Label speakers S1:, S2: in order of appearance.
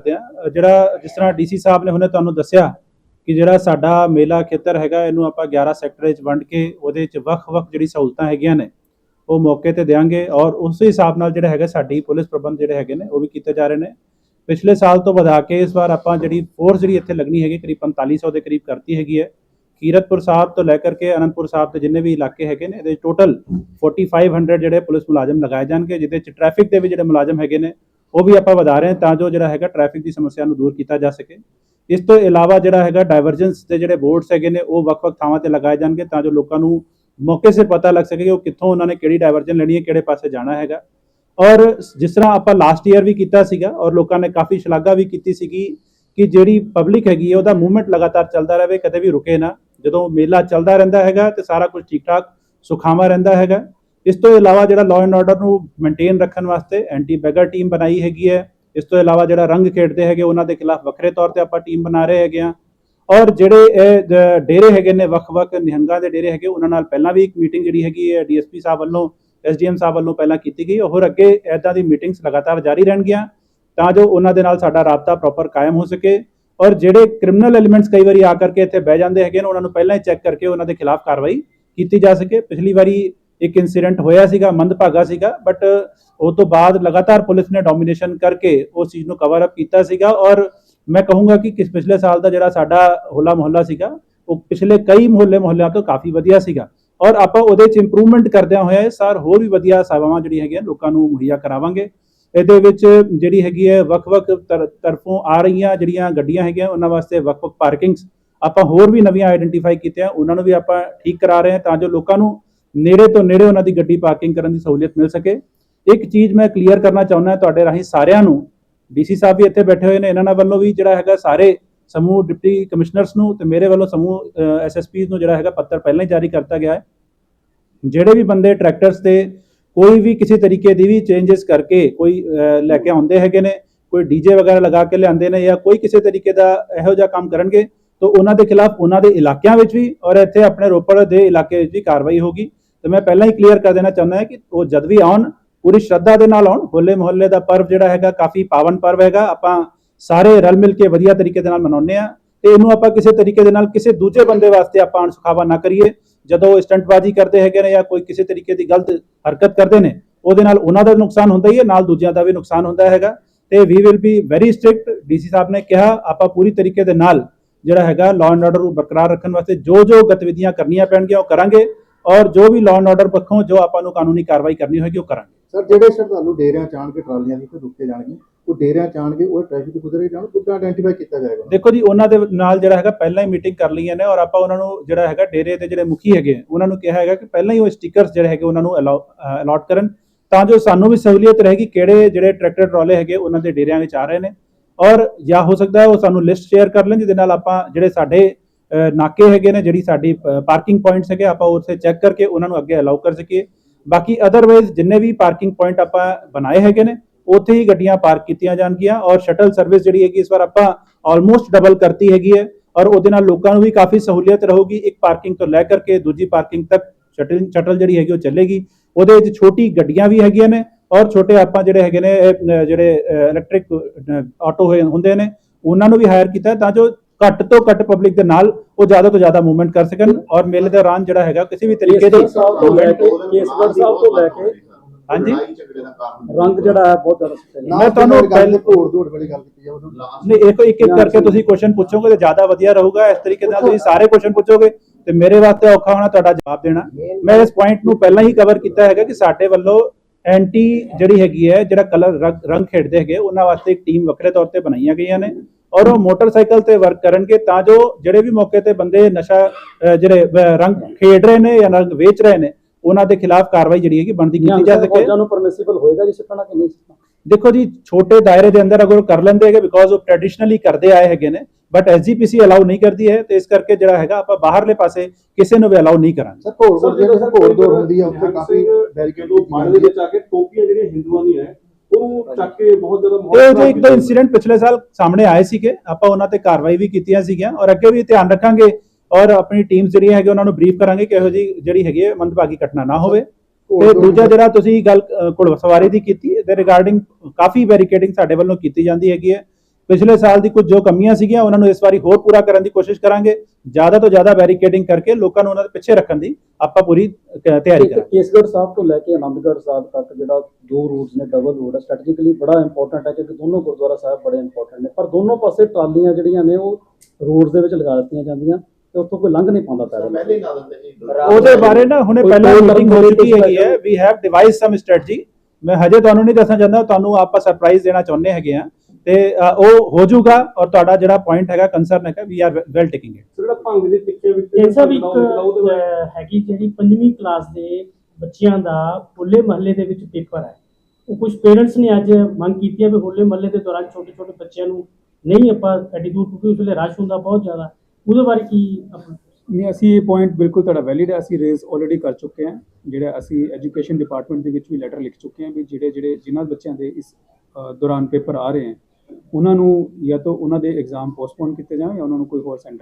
S1: ਕਰਦੇ ਆ ਜਿਹੜਾ ਜਿਸ ਤਰ੍ਹਾਂ ਡੀਸੀ ਸਾਹਿਬ ਨੇ ਹੁਣੇ ਤੁਹਾਨੂੰ ਦੱਸਿਆ ਕਿ ਜਿਹੜਾ ਸਾਡਾ ਮੇਲਾ ਖੇਤਰ ਹੈਗਾ, ਇਹਨੂੰ ਆਪਾਂ 11 ਸੈਕਟਰ ਵਿੱਚ ਵੰਡ ਕੇ ਉਹਦੇ ਵਿੱਚ ਵੱਖ-ਵੱਖ ਜਿਹੜੀ ਸਹੂਲਤਾਂ ਹੈਗੀਆਂ ਨੇ, ਉਹ ਮੌਕੇ ਤੇ ਦੇਵਾਂਗੇ ਔਰ ਉਸੇ ਹਿਸਾਬ ਨਾਲ ਜਿਹੜਾ ਹੈਗਾ ਸਾਡੀ ਪੁਲਿਸ ਪ੍ਰਬੰਧ ਜਿਹੜੇ ਹੈਗੇ ਨੇ, ਉਹ ਵੀ ਕੀਤੇ ਜਾ ਰਹੇ ਨੇ। ਪਿਛਲੇ ਸਾਲ ਤੋਂ ਵਧਾ ਕੇ ਇਸ ਵਾਰ ਆਪਾਂ ਜਿਹੜੀ ਫੋਰਸ ਜਿਹੜੀ ਇੱਥੇ ਲੱਗਣੀ ਹੈਗੀ, ਕਰੀਬ 4500 ਦੇ ਕਰੀਬ ਕਰਤੀ ਹੈਗੀ ਹੈ। ਕੀਰਤਪੁਰ ਸਾਹਿਬ ਤੋਂ ਲੈ ਕਰਕੇ ਅਨੰਦਪੁਰ ਸਾਹਿਬ ਦੇ ਜਿੰਨੇ ਵੀ ਇਲਾਕੇ ਹੈਗੇ ਨੇ, ਇਹਦੇ ਟੋਟਲ 4500 ਜਿਹੜੇ ਪੁਲਿਸ ਮੁਲਾਜ਼ਮ ਲਗਾਏ ਜਾਣਗੇ, ਜਿਹਦੇ ਚ ਟ੍ਰੈਫਿਕ ਦੇ ਵੀ ਜਿਹੜੇ ਮੁਲਾਜ਼ਮ ਹੈਗੇ ਨੇ ਉਹ ਵੀ ਆਪਾਂ ਵਧਾ ਰਹੇ ਹਾਂ ਤਾਂ ਜੋ ਜਿਹੜਾ ਹੈਗਾ ਟ੍ਰੈਫਿਕ ਦੀ ਸਮੱਸਿਆ ਨੂੰ ਦੂਰ ਕੀਤਾ ਜਾ ਸਕੇ। ਇਸ ਤੋਂ ਇਲਾਵਾ ਜਿਹੜਾ ਹੈਗਾ ਡਾਇਵਰਜੈਂਸ ਦੇ ਜਿਹੜੇ ਬੋਰਡਸ ਹੈਗੇ ਨੇ, ਉਹ ਵੱਖ-ਵੱਖ ਥਾਵਾਂ ਤੇ ਲਗਾਏ ਜਾਣਗੇ ਤਾਂ ਜੋ ਲੋਕਾਂ ਨੂੰ ਮੌਕੇ ਸਿਰ ਪਤਾ ਲੱਗ ਸਕੇ ਕਿ ਉਹ ਕਿੱਥੋਂ ਉਹਨਾਂ ਨੇ ਕਿਹੜੀ ਡਾਇਵਰਜਨ ਲੈਣੀ ਹੈ, ਕਿਹੜੇ ਪਾਸੇ ਜਾਣਾ ਹੈਗਾ। ਔਰ ਜਿਸ ਤਰ੍ਹਾਂ ਆਪਾਂ ਲਾਸਟ ਈਅਰ ਵੀ ਕੀਤਾ ਸੀਗਾ ਔਰ ਲੋਕਾਂ ਨੇ ਕਾਫੀ ਸ਼ਲਾਘਾ ਵੀ ਕੀਤੀ ਸੀਗੀ ਕਿ ਜਿਹੜੀ ਪਬਲਿਕ ਹੈਗੀ ਹੈ, ਉਹਦਾ ਮੂਵਮੈਂਟ ਲਗਾਤਾਰ ਚੱਲਦਾ ਰਹੇ, ਕਦੇ ਵੀ ਰੁਕੇ ਨਾ। ਜਦੋਂ ਮੇਲਾ ਚੱਲਦਾ ਰਹਿੰਦਾ ਹੈਗਾ ਤੇ ਸਾਰਾ ਕੁਝ ਠੀਕ ਠਾਕ ਸੁਖਾਵਾਂ ਰਹਿੰਦਾ ਹੈਗਾ। ਇਸ ਤੋਂ ਇਲਾਵਾ ਜਿਹੜਾ ਲਾਅ ਐਂਡ ਆਰਡਰ ਨੂੰ ਮੇਨਟੇਨ ਰੱਖਣ ਵਾਸਤੇ ਐਂਟੀ ਬੈਗਰ ਟੀਮ ਬਣਾਈ ਹੈਗੀ ਹੈ। ਇਸ ਤੋਂ ਇਲਾਵਾ ਜਿਹੜਾ ਰੰਗ ਖੇਡਦੇ ਹੈਗੇ, ਉਹਨਾਂ ਦੇ ਖਿਲਾਫ ਵੱਖਰੇ ਤੌਰ ਤੇ ਆਪਾਂ ਟੀਮ ਬਣਾ ਰਹੇ ਹੈਗੇ ਆ ਔਰ ਜਿਹੜੇ ਇਹ ਡੇਰੇ ਹੈਗੇ ਨੇ, ਵੱਖ-ਵੱਖ ਨਿਹੰਗਾਂ ਦੇ ਡੇਰੇ ਹੈਗੇ, ਉਹਨਾਂ ਨਾਲ ਪਹਿਲਾਂ ਵੀ ਇੱਕ ਮੀਟਿੰਗ ਜਿਹੜੀ ਹੈਗੀ ਹੈ, ਡੀਐਸਪੀ ਸਾਹਿਬ ਵੱਲੋਂ, ਐਸਡੀਐਮ ਸਾਹਿਬ ਵੱਲੋਂ ਪਹਿਲਾਂ ਕੀਤੀ ਗਈ। ਹੋਰ ਅੱਗੇ ਐਦਾਂ ਦੀ ਮੀਟਿੰਗਸ ਲਗਾਤਾਰ ਜਾਰੀ ਰਹਿਣਗੀਆਂ, ਤਾਂ ਜੋ ਉਹਨਾਂ ਦੇ ਨਾਲ ਸਾਡਾ ਰਾਬਤਾ ਪ੍ਰੋਪਰ ਕਾਇਮ ਹੋ ਸਕੇ। ਔਰ ਜਿਹੜੇ ਕ੍ਰਿਮੀਨਲ ਐਲੀਮੈਂਟਸ ਕਈ ਵਾਰੀ ਆ ਕਰਕੇ ਇੱਥੇ ਬਹਿ ਜਾਂਦੇ ਹੈਗੇ ਨੇ, ਉਹਨਾਂ ਨੂੰ ਪਹਿਲਾਂ ਹੀ ਚੈੱਕ ਕਰਕੇ ਉਹਨਾਂ ਦੇ ਖਿਲਾਫ ਕਾਰਵਾਈ ਕੀਤੀ ਜਾ ਸਕੇ। ਪਿਛਲੀ ਵਾਰੀ ਇੱਕ ਇਨਸੀਡੈਂਟ ਹੋਇਆ ਸੀਗਾ, ਮੰਦਭਾਗਾ ਸੀਗਾ ਬਟ ਉਹ ਤੋਂ ਬਾਅਦ ਲਗਾਤਾਰ ਪੁਲਿਸ ਨੇ ਡੋਮੀਨੇਸ਼ਨ ਕਰਕੇ ਉਸ ਚੀਜ਼ ਨੂੰ ਕਵਰ ਅਪ ਕੀਤਾ ਸੀਗਾ ਔਰ ਮੈਂ ਕਹੂੰਗਾ ਕਿ ਕਿਸ ਪਿਛਲੇ ਸਾਲ ਦਾ ਜਿਹੜਾ ਸਾਡਾ ਹੋਲਾ ਮੁਹੱਲਾ ਸੀਗਾ, ਉਹ ਪਿਛਲੇ ਕਈ ਮੁਹੱਲੇ ਮੁਹੱਲਿਆਂ ਤੋਂ ਕਾਫੀ ਵਧੀਆ ਸੀਗਾ। ਔਰ ਆਪਾਂ ਉਹਦੇ ਚ ਇੰਪਰੂਵਮੈਂਟ ਕਰਦਿਆਂ ਹੋਇਆ ਸਾਰ ਹੋਰ ਵੀ ਵਧੀਆ ਸੇਵਾਵਾਂ ਜਿਹੜੀ ਹੈਗੀਆਂ, ਲੋਕਾਂ ਨੂੰ ਮੁਹੱਈਆ ਕਰਾਵਾਂਗੇ। ਇਹਦੇ ਵਿੱਚ ਜਿਹੜੀ ਹੈਗੀ ਹੈ, ਵੱਖ-ਵੱਖ ਤਰ- ਤਰਫੋਂ ਆ ਰਹੀਆਂ ਜਿਹੜੀਆਂ ਗੱਡੀਆਂ ਹੈਗੀਆਂ, ਉਹਨਾਂ ਵਾਸਤੇ ਵੱਖ-ਵੱਖ ਪਾਰਕਿੰਗਸ ਆਪਾਂ ਹੋਰ ਵੀ ਨਵੀਆਂ ਆਈਡੈਂਟੀਫਾਈ ਕੀਤੀਆਂ, ਉਹਨਾਂ ਨੂੰ ਵੀ ਆਪਾਂ ਠੀਕ ਕਰਾ ਰਹੇ ਹਾਂ ਤਾਂ ਜੋ ਲੋਕਾਂ ਨੂੰ ਨੇੜੇ ਤੋਂ ਨੇੜੇ ਉਹਨਾਂ ਦੀ ਗੱਡੀ ਪਾਰਕਿੰਗ ਕਰਨ ਦੀ ਸਹੂਲਤ ਮਿਲ ਸਕੇ। ਇੱਕ ਚੀਜ਼ ਮੈਂ ਕਲੀਅਰ ਕਰਨਾ ਚਾਹੁੰਦਾ ਤੁਹਾਡੇ ਰਾਹੀਂ ਸਾਰਿਆਂ ਨੂੰ, ਡੀਸੀ ਸਾਹਿਬ ਵੀ ਇੱਥੇ ਬੈਠੇ ਹੋਏ ਨੇ, ਇਹਨਾਂ ਨਾਲ ਵੱਲੋਂ ਵੀ ਜਿਹੜਾ ਹੈਗਾ ਸਾਰੇ ਸਮੂਹ ਡਿਪਟੀ ਕਮਿਸ਼ਨਰਸ ਨੂੰ ਤੇ ਮੇਰੇ ਵੱਲੋਂ ਸਮੂਹ ਐਸਐਸਪੀਜ਼ ਨੂੰ ਜਿਹੜਾ ਹੈਗਾ ਪੱਤਰ ਪਹਿਲਾਂ ਹੀ ਜਾਰੀ ਕਰਤਾ ਗਿਆ ਹੈ। ਜਿਹੜੇ ਵੀ ਬੰਦੇ ਟਰੈਕਟਰਸ ਤੇ ਕੋਈ ਵੀ ਕਿਸੇ ਤਰੀਕੇ ਦੀ ਵੀ ਚੇਂਜਸ ਕਰਕੇ ਕੋਈ ਲੈ ਕੇ ਆਉਂਦੇ ਹੈਗੇ ਨੇ, ਕੋਈ ਡੀਜੇ ਵਗੈਰਾ ਲਗਾ ਕੇ ਲਿਆਉਂਦੇ ਨੇ ਜਾਂ ਕੋਈ ਕਿਸੇ ਤਰੀਕੇ ਦਾ ਇਹੋ ਜਿਹਾ ਕੰਮ ਕਰਨਗੇ, ਤਾਂ ਉਹਨਾਂ ਦੇ ਖਿਲਾਫ ਉਹਨਾਂ ਦੇ ਇਲਾਕਿਆਂ ਵਿੱਚ ਵੀ ਔਰ ਇੱਥੇ ਆਪਣੇ ਰੋਪੜ ਦੇ ਇਲਾਕੇ ਵਿੱਚ ਵੀ ਕਾਰਵਾਈ ਹੋਗੀ ਤੇ ਮੈਂ ਪਹਿਲਾਂ ਹੀ ਕਲੀਅਰ ਕਰ ਦੇਣਾ ਚਾਹੁੰਦਾ ਹਾਂ ਕਿ ਉਹ ਜਦ ਵੀ ਆਉਣ, ਪੂਰੀ ਸ਼ਰਧਾ ਦੇ ਨਾਲ ਆਉਣ, ਹੋਲੇ ਮੁਹੱਲੇ ਦਾ ਪਰਵ ਜਿਹੜਾ ਹੈਗਾ ਕਾਫੀ ਪਾਵਨ ਪਰਵ ਹੈਗਾ, ਆਪਾਂ ਸਾਰੇ ਰਲ ਮਿਲ ਕੇ ਵਧੀਆ ਤਰੀਕੇ ਦੇ ਨਾਲ ਮਨਾਉਂਦੇ ਆ ਤੇ ਇਹਨੂੰ ਆਪਾਂ ਕਿਸੇ ਤਰੀਕੇ ਦੇ ਨਾਲ ਕਿਸੇ ਦੂਜੇ ਬੰਦੇ ਵਾਸਤੇ ਆਪਾਂ ਅਣਸੁਖਾਵਾ ਨਾ ਕਰੀਏ, ਜਦੋਂ ਸਟੰਟਬਾਜ਼ੀ ਕਰਦੇ ਹੈਗੇ ਨੇ ਜਾਂ ਕੋਈ ਕਿਸੇ ਤਰੀਕੇ ਦੀ ਗਲਤ ਹਰਕਤ ਕਰਦੇ ਨੇ, ਉਹਦੇ ਨਾਲ ਉਹਨਾਂ ਦਾ ਨੁਕਸਾਨ ਹੁੰਦਾ ਹੀ ਹੈ, ਨਾਲ ਦੂਜਿਆਂ ਦਾ ਵੀ ਨੁਕਸਾਨ ਹੁੰਦਾ ਹੈਗਾ ਤੇ we will be very strict DC ਸਾਹਿਬ ਨੇ ਕਿਹਾ, ਆਪਾਂ ਪੂਰੀ ਤਰੀਕੇ ਦੇ ਨਾਲ ਜਿਹੜਾ ਹੈਗਾ ਲਾਅ ਐਂਡ ਆਰਡਰ ਨੂੰ ਬਰਕਰਾਰ ਰੱਖਣ ਵਾਸਤੇ ਜੋ ਜੋ ਗਤੀਵਿਧੀਆਂ ਕਰਨੀਆਂ ਪੈਣਗੀਆਂ, ਉਹ ਕਰਾਂਗੇ। ਔਰ ਜੋ ਵੀ ਲਾਅ ਐਂਡ ਆਰਡਰ ਪੱਖੋਂ ਜੋ ਆਪਾਂ ਨੂੰ ਕਾਨੂੰਨੀ ਕਾਰਵਾਈ ਕਰਨੀ ਹੋਏਗੀ ਉਹ ਕਰਾਂਗੇ।
S2: ਸਰ ਜਿਹੜੇ ਸ਼ਰਧਾਲੂ ਡੇਰਿਆਂ ਚ ਆਣ ਕੇ ਟਰਾਲੀਆਂ ਦੇ ਰੁਕੇ ਜਾਣਗੇ। ਉਹ ਡੇਰਿਆਂ ਚ ਆਣ ਕੇ ਉਹ ਟ੍ਰੈਫਿਕ ਗੁਜ਼ਰੇ ਜਾਣ ਕਿੱਦਾਂ ਆਇਡੈਂਟੀਫਾਈ ਕੀਤਾ ਜਾਏਗਾ।
S1: ਦੇਖੋ ਜੀ ਉਹਨਾਂ ਦੇ ਨਾਲ ਜਿਹੜਾ ਹੈਗਾ ਪਹਿਲਾਂ ਹੀ ਮੀਟਿੰਗ ਕਰ ਲਈਆਂ ਨੇ ਔਰ ਆਪਾਂ ਉਹਨਾਂ ਨੂੰ ਜਿਹੜਾ ਹੈਗਾ ਡੇਰੇ ਦੇ ਜਿਹੜੇ ਮੁਖੀ ਹੈਗੇ ਉਹਨਾਂ ਨੂੰ ਕਿਹਾ ਹੈਗਾ ਕਿ ਪਹਿਲਾਂ ਹੀ ਉਹ ਸਟickers ਜਿਹੜੇ ਹੈਗੇ ਉਹਨਾਂ ਨੂੰ ਅਲਾਟ ਕਰਨ ਤਾਂ ਜੋ ਸਾਨੂੰ ਵੀ ਸਹੂਲੀਅਤ ਰਹੇਗੀ ਕਿਹੜੇ ਜਿਹੜੇ ਟਰੈਕਟਰ ਟਰਾਲੇ ਹੈਗੇ ਉਹਨਾਂ ਦੇ ਡੇਰਿਆਂ ਵਿੱਚ ਆ ਰਹੇ ਨੇ। ਔਰ ਜਾਂ ਹੋ ਸਕਦਾ ਹੈ ਉਹ ਸਾਨੂੰ ਲਿਸਟ ਸ਼ੇਅਰ ਕਰ ਲੈਣ ਜਿਹਦੇ ਨਾਲ ਆਪਾਂ ਜਿਹੜੇ ਸਾਡੇ ਨਾਕੇ ਹੈਗੇ ਨੇ ਜਿਹੜੀ ਸਾਡੀ ਪਾਰਕਿੰਗ ਪੁਆਇੰਟਸ ਹੈਗੇ, ਆਪਾਂ ਉੱਥੇ ਚੈੱਕ ਕਰਕੇ ਉਹਨਾਂ ਨੂੰ ਅੱਗੇ ਅਲਾਉ ਕਰ ਸਕੀਏ। ਬਾਕੀ ਅਦਰਵਾਈਜ਼ ਜਿੰਨੇ ਵੀ ਪਾਰਕਿੰਗ ਪੁਆਇੰਟ ਆਪਾਂ ਬਣਾਏ ਹੈਗੇ ਨੇ, ਉੱਥੇ ਹੀ ਗੱਡੀਆਂ ਪਾਰਕ ਕੀਤੀਆਂ ਜਾਣਗੀਆਂ ਔਰ ਸ਼ਟਲ ਸਰਵਿਸ ਜਿਹੜੀ ਹੈਗੀ, ਇਸ ਵਾਰ ਆਪਾਂ ਆਲਮੋਸਟ ਡਬਲ ਕਰਤੀ ਹੈਗੀ ਹੈ ਔਰ ਉਹਦੇ ਨਾਲ ਲੋਕਾਂ ਨੂੰ ਵੀ ਕਾਫੀ ਸਹੂਲੀਅਤ ਰਹੂਗੀ, ਇੱਕ ਪਾਰਕਿੰਗ ਤੋਂ ਲੈ ਕਰਕੇ ਦੂਜੀ ਪਾਰਕਿੰਗ ਤੱਕ ਸ਼ਟਲ ਸ਼ਟਲ ਜਿਹੜੀ ਹੈਗੀ ਉਹ ਚੱਲੇਗੀ। ਉਹਦੇ ਵਿੱਚ ਛੋਟੀ ਗੱਡੀਆਂ ਵੀ ਹੈਗੀਆਂ ਨੇ ਔਰ ਛੋਟੇ ਆਪਾਂ ਜਿਹੜੇ ਹੈਗੇ ਨੇ ਜਿਹੜੇ ਇਲੈਕਟ੍ਰਿਕ ਆਟੋ ਹੋਏ ਹੁੰਦੇ ਨੇ, ਉਹਨਾਂ ਨੂੰ ਵੀ ਹਾਇਰ ਕੀਤਾ ਤਾਂ ਜੋ ਘੱਟ ਤੋਂ ਘੱਟ ਪਬਲਿਕ ਦੇ ਨਾਲ ਉਹ ਜ਼ਿਆਦਾ ਤੋਂ ਜ਼ਿਆਦਾ ਮੂਵਮੈਂਟ ਕਰ ਸਕਣ ਔਰ ਮੇਲੇ ਦੇ ਦੌਰਾਨ ਜਿਹੜਾ ਹੈਗਾ ਕਿਸੇ ਵੀ ਤਰੀਕੇ ਦੀ
S3: ਕੇਸਗੜ੍ਹ ਸਾਹਿਬ ਤੋਂ ਲੈ ਕੇ ਕੇਸਗੜ੍ਹ ਸਾਹਿਬ ਤੋਂ ਲੈ ਕੇ
S1: ਹਾਂਜੀ।
S3: ਰੰਗ ਜਿਹੜਾ ਹੈ ਬਹੁਤ ਜ਼ਿਆਦਾ ਹੈ।
S1: ਮੈਂ ਤੁਹਾਨੂੰ
S2: ਗੱਲ
S1: ਪਹਿਲ-
S2: ਘੋੜ ਦੌੜ ਵਾਲੀ ਗੱਲ ਕੀਤੀ ਜਾਵੇ
S1: ਨਹੀਂ ਇੱਕ ਇੱਕ ਇੱਕ ਕਰਕੇ ਤੁਸੀਂ ਕੁਐਸਚਨ ਪੁੱਛੋਗੇ ਤੇ ਜ਼ਿਆਦਾ ਵਧੀਆ ਰਹੂਗਾ। ਇਸ ਤਰੀਕੇ ਨਾਲ ਤੁਸੀਂ ਸਾਰੇ ਕੁਐਸਚਨ ਪੁੱਛੋਗੇ ਤੇ ਮੇਰੇ ਵਾਸਤੇ ਔਖਾ ਹੋਣਾ ਤੁਹਾਡਾ ਜਵਾਬ ਦੇਣਾ। ਮੈਂ ਇਸ ਪੁਆਇੰਟ ਨੂੰ ਪਹਿਲਾਂ ਹੀ ਕਵਰ ਕੀਤਾ ਹੈਗਾ ਕਿ ਸਾਡੇ ਵੱਲੋਂ ਐਂਟੀ ਜਿਹੜੀ ਹੈਗੀ ਹੈ ਜਿਹੜਾ ਕਲਰ ਰੰਗ ਖੇਡਦੇ ਹੈਗੇ ਉਹਨਾਂ ਵਾਸਤੇ ਇੱਕ ਟੀਮ ਵੱਖਰੇ ਤੌਰ ਤੇ ਬਣਾਈਆਂ ਗਈਆਂ ਨੇ। ਔਰ ਉਹ ਮੋਟਰਸਾਈਕਲ ਤੇ ਵਰਕ ਕਰਨਗੇ ਤਾਂ ਜੋ ਜਿਹੜੇ ਵੀ ਮੌਕੇ ਤੇ ਬੰਦੇ ਨਸ਼ਾ ਜਿਹੜੇ ਰੰਗ ਖੇਡ ਰਹੇ ਨੇ ਜਾਂ ਰੰਗ ਵੇਚ ਰਹੇ ਨੇ ਉਹਨਾਂ ਦੇ ਖਿਲਾਫ ਕਾਰਵਾਈ ਜਿਹੜੀ ਹੈਗੀ ਬਣਦੀ ਕੀਤੀ ਜਾ ਸਕੇ।
S3: ਫੌਜਾਂ ਨੂੰ ਪਰਮਿਸਿਬਲ ਹੋਏਗਾ ਜੀ ਸਿੱਖਣਾ ਕਿ ਨਹੀਂ ਸਿੱਖਣਾ?
S1: ਦੇਖੋ ਜੀ ਛੋਟੇ ਦਾਇਰੇ ਦੇ ਅੰਦਰ ਅਗਰ ਉਹ ਕਰ ਲੈਂਦੇ ਹੈਗੇ ਬਿਕੋਜ਼ ਉਹ ਟ੍ਰੈਡੀਸ਼ਨਲੀ ਕਰਦੇ ਆਏ ਹੈਗੇ ਨੇ ਬਟ ਐਸਜੀਪੀਸੀ ਅਲਾਉ ਨਹੀਂ ਕਰਦੀ ਹੈ ਤੇ ਇਸ ਕਰਕੇ ਜਿਹੜਾ ਹੈਗਾ ਆਪਾਂ ਬਾਹਰਲੇ ਪਾਸੇ ਕਿਸੇ ਨੂੰ ਵੀ ਅਲਾਉ ਨਹੀਂ ਕਰਾਂਗੇ।
S2: ਸਰ ਘੋੜ ਜਿਹੜੀ ਘੋੜ ਦੌੜ ਹੁੰਦੀ ਆ ਉੱਥੇ ਕਾਫੀ ਬੈਰੀਕੇਡ
S4: ਜਦੋਂ ਮਾੜੇ ਦੇ ਵਿੱਚ ਆ ਕੇ ਟੋਪੀਆਂ ਜਿਹੜੀਆਂ ਹਿੰਦੂਆਂ ਦੀਆਂ ਹੈ ਉਹਨੂੰ ਚੱਕ ਕੇ ਬਹੁਤ ਜ਼ਿਆਦਾ ਮਾਹੌਲ
S1: ਇਹ ਜੋ ਇੱਕ ਦੋ
S4: ਕੀਤਾ
S1: ਇਨਸੀਡੈਂਟ ਪਿਛਲੇ ਸਾਲ ਸਾਹਮਣੇ ਆਏ ਸੀਗੇ ਆਪਾਂ ਉਹਨਾਂ ਤੇ ਕਾਰਵਾਈ ਵੀ ਕੀਤੀਆਂ ਸੀਗੀਆਂ ਔਰ ਅੱਗੇ ਵੀ ਧਿਆਨ ਰੱਖਾਂਗੇ ਔਰ ਆਪਣੀ ਟੀਮ ਜਿਹੜੀਆਂ ਹੈਗੇ ਉਹਨਾਂ ਨੂੰ ਬਰੀਫ ਕਰਾਂਗੇ ਕਿ ਇਹੋ ਜੀ ਜਿਹੜੀ ਹੈਗੀ ਹੈ ਮੰਦਭਾਗੀ ਘਟਨਾ ਨਾ ਹੋਵੇ। ਤੇ ਦੂਜਾ ਜਿਹੜਾ ਤੁਸੀਂ ਗੱਲ ਘੋੜ ਸਵਾਰੀ ਦੀ ਕੀਤੀ ਇਹਦੇ ਰਿਗਾਰਡਿੰਗ ਕਾਫੀ ਬੈਰੀਕੇਡਿੰਗ ਸਾਡੇ ਵੱਲੋਂ ਕੀਤੀ ਜਾਂਦੀ ਹੈਗੀ ਹੈ। ਪਿਛਲੇ ਸਾਲ ਦੀ ਕੁਝ ਜੋ ਕਮੀਆਂ ਸੀਗੀਆਂ ਉਹਨਾਂ ਨੂੰ ਇਸ ਵਾਰੀ ਹੋਰ ਪੂਰਾ ਕਰਨ ਦੀ ਕੋਸ਼ਿਸ਼ ਕਰਾਂਗੇ। ਜ਼ਿਆਦਾ ਤੋਂ ਜ਼ਿਆਦਾ ਬੈਰੀਕੇਡਿੰਗ ਕਰਕੇ ਲੋਕਾਂ ਨੂੰ ਉਹਨਾਂ ਦੇ ਪਿੱਛੇ ਰੱਖਣ ਦੀ ਆਪਾਂ ਪੂਰੀ ਤਿਆਰੀ ਕਰਾਂਗੇ।
S3: ਕੇਸਗੜ੍ਹ ਸਾਹਿਬ ਤੋਂ ਲੈ ਕੇ ਆਨੰਦਗੜ੍ਹ ਸਾਹਿਬ ਤੱਕ ਜਿਹੜਾ ਦੋ ਰੂਟਸ ਨੇ ਡਬਲ ਰੋਡ ਹੈ ਸਟ੍ਰੈਟਜੀਕਲੀ ਬੜਾ ਇੰਪੋਰਟੈਂਟ ਹੈ ਕਿਉਂਕਿ ਦੋਨੋਂ ਗੁਰਦੁਆਰਾ ਸਾਹਿਬ ਬੜੇ ਇੰਪੋਰਟੈਂਟ ਨੇ। ਪਰ ਦੋਨੋਂ ਪਾਸੇ ਟਰਾਲੀਆਂ ਜਿਹੜੀਆਂ ਨੇ ਉਹ ਰੋਡਸ ਦੇ ਵਿੱਚ ਲਗਾ ਦਿੱਤੀਆਂ ਜਾਂਦੀਆਂ ਤੇ ਉੱਥੋਂ ਕੋਈ ਲੰਘ ਨਹੀਂ ਪਾਉਂਦਾ ਪੈਦਲ।
S1: ਉਹਦੇ ਬਾਰੇ ਨਾ ਹੁਣੇ ਪਹਿਲਾਂ ਮੀਟਿੰਗ ਹੋ ਚੁੱਕੀ ਹੈਗੀ ਹੈ। We have devise some strategy ਮੈਂ ਹਜੇ ਤੁਹਾਨੂੰ ਨਹੀਂ ਦੱਸਣਾ ਚਾਹੁੰਦਾ ਤੁਹਾਨੂੰ ਆਪਾਂ ਸਰਪ੍ਰਾਈਜ਼ ਦੇਣਾ ਚਾਹੁੰਦੇ ਹੈਗੇ ਆ ਤੇ ਉਹ ਹੋ ਜਾਊਗਾ ਔਰ ਤੁਹਾਡਾ ਜਿਹੜਾ ਪੁਆਇੰਟ ਹੈਗਾ ਕੰਸਰਨ ਹੈਗਾ we are well taking it
S4: ਜਿਹੜਾ ਭੰਗ ਦੇ ਟਿੱਕੇ ਵਿੱਚ
S5: ਇਹ ਸਭ ਇੱਕ ਹੈਗੀ ਜਿਹੜੀ ਪੰਜਵੀਂ ਕਲਾਸ ਦੇ ਬੱਚਿਆਂ ਦਾ ਹੋਲੇ ਮਹੱਲੇ ਦੇ ਵਿੱਚ ਪੇਪਰ ਹੈ। ਉਹ ਕੁਝ ਪੇਰੈਂਟਸ ਨੇ ਅੱਜ ਮੰਗ ਕੀਤੀ ਹੈ ਵੀ ਹੋਲੇ ਮਹੱਲੇ ਦੇ ਦੌਰਾਨ ਛੋਟੇ ਛੋਟੇ ਬੱਚਿਆਂ ਨੂੰ ਨਹੀਂ ਆਪਾਂ ਐਡੀ ਦੂਰ ਕਿਉਂਕਿ ਉਸ ਵੇਲੇ ਰਸ਼ ਹੁੰਦਾ ਬਹੁਤ ਜ਼ਿਆਦਾ। ਉਹਦੇ ਬਾਰੇ ਕੀ
S6: ਨਹੀਂ ਅਸੀਂ ਇਹ ਪੁਆਇੰਟ ਬਿਲਕੁਲ ਤੁਹਾਡਾ ਵੈਲਿਡ ਹੈ। ਅਸੀਂ ਰੇਜ਼ ਆਲਰੇਡੀ ਕਰ ਚੁੱਕੇ ਹਾਂ। ਜਿਹੜਾ ਅਸੀਂ ਐਜੂਕੇਸ਼ਨ ਡਿਪਾਰਟਮੈਂਟ ਦੇ ਵਿੱਚ ਵੀ ਲੈਟਰ ਲਿਖ ਚੁੱਕੇ ਹਾਂ ਵੀ ਜਿਹੜੇ ਜਿਹੜੇ ਜਿਨ੍ਹਾਂ ਬੱਚਿਆਂ ਦੇ ਇਸ ਦੌਰਾਨ ਪੇਪਰ ਆ ਰਹੇ ਹਨ ਉਹਨਾਂ ਨੂੰ ਜਾਂ ਤਾਂ ਉਹਨਾਂ ਦੇ ਐਗਜ਼ਾਮ ਪੋਸਟਪੋਨ ਕੀਤੇ ਜਾਣ ਜਾਂ ਉਹਨਾਂ ਨੂੰ ਕੋਈ ਹੋਰ ਸੈਂਟਰ